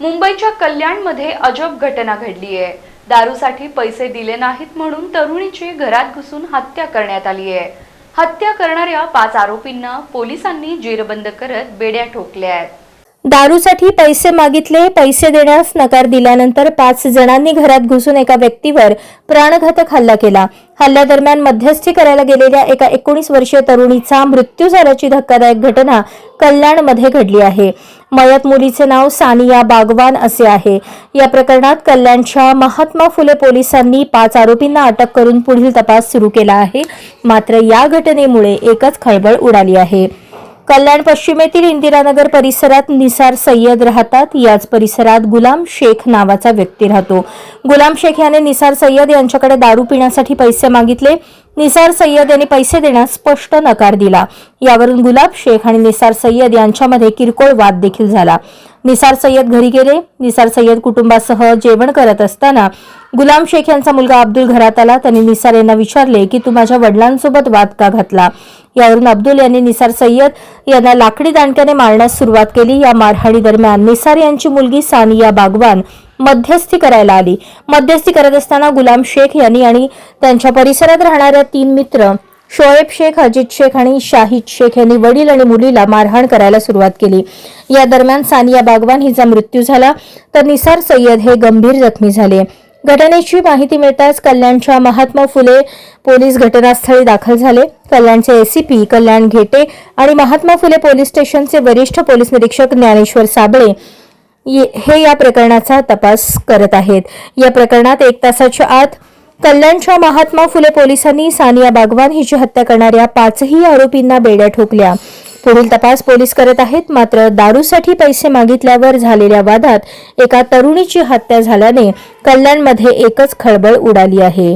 मुंबईच्या कल्याणमध्ये अजब घटना घडली आहे. दारूसाठी पैसे दिले नाहीत म्हणून तरुणीची घरात घुसून हत्या करण्यात आली आहे. हत्या करणाऱ्या पाच आरोपींना पोलिसांनी जेरबंद करत बेड्या ठोकल्या आहेत. दारूसाठी पैसे मागितले पैसे देण्यास नकार दिल्यानंतर पाच जणांनी घरात घुसून एका व्यक्तीवर प्राणघातक हल्ला केला. हल्ल्यादरम्यान मध्यस्थी करायला गेलेल्या एका एकोणीस वर्षीय तरुणीचा मृत्यू झाल्याची धक्कादायक घटना कल्याणमध्ये घडली आहे. मयत मुलीचे नाव सानिया बागवान असे आहे. या प्रकरणात कल्याणच्या महात्मा फुले पोलिसांनी पाच आरोपींना अटक करून पुढील तपास सुरू केला आहे. मात्र या घटनेमुळे एकच खळबळ उडाली आहे. कल्याण पश्चिमेतील इंदिरानगर परिसरात निसार सय्यद राहतात. याच परिसरात गुलाम शेख नावाचा व्यक्ती राहतो. गुलाम शेख याने निसार सय्यद यांच्याकडे दारू पिण्यासाठी पैसे मागितले. निसार सय्यद यांनी पैसे देण्यास स्पष्ट नकार दिला. यावरून गुलाब शेख आणि निसार सय्यद यांच्यामध्ये किरकोळ वाद देखील झाला. निसार सय्यद घरी गेले. निसार सय्यद कुटुंबासह जेवण करत असताना गुलाम शेख यांचा मुलगा अब्दुल घरात आला. त्यांनी निसार यांना विचारले की तू माझ्या वडिलांसोबत वाद का घातला? यावरून अब्दुल यांनी निसार सय्यद यांना लाकडी दांडक्याने मारण्यास सुरुवात केली. या मारहाणी दरम्यान निसार यांची मुलगी सानिया बागवान मध्यस्थी करायला आली. मध्यस्थी करत असताना गुलाम शेख यांनी आणि त्यांच्या परिसरात राहणाऱ्या तीन मित्र शोएब शेख अजित शेख आणि शाहिद शेख यांनी वडील आणि मुलीला मारहाण करायला सुरुवात केली. या दरम्यान सानिया बागवान हिचा मृत्यू झाला. तर निसार सय्यद हे गंभीर जखमी झाले. घटनेची माहिती मिळताच कल्याणच्या महात्मा फुले पोलीस घटनास्थळी दाखल झाले. कल्याणचे एसीपी कल्याण घेटे आणि महात्मा फुले पोलीस स्टेशनचे वरिष्ठ पोलीस निरीक्षक ज्ञानेश्वर साबळे हे या प्रकरणाचा तपास करत आहेत. या प्रकरणात एक तासाच्या आत कल्याणच्या महात्मा फुले पोलिसांनी सानिया बागवान हिची हत्या करणाऱ्या पाचही आरोपींना बेड्या ठोकल्या. पुढील तपास पोलीस करत आहेत मात्र दारूसाठी पैसे मागितल्यावर झालेल्या वादात एका तरुणीची हत्या झाल्याने कल्याणमध्ये एकच खळबळ उडाली आहे.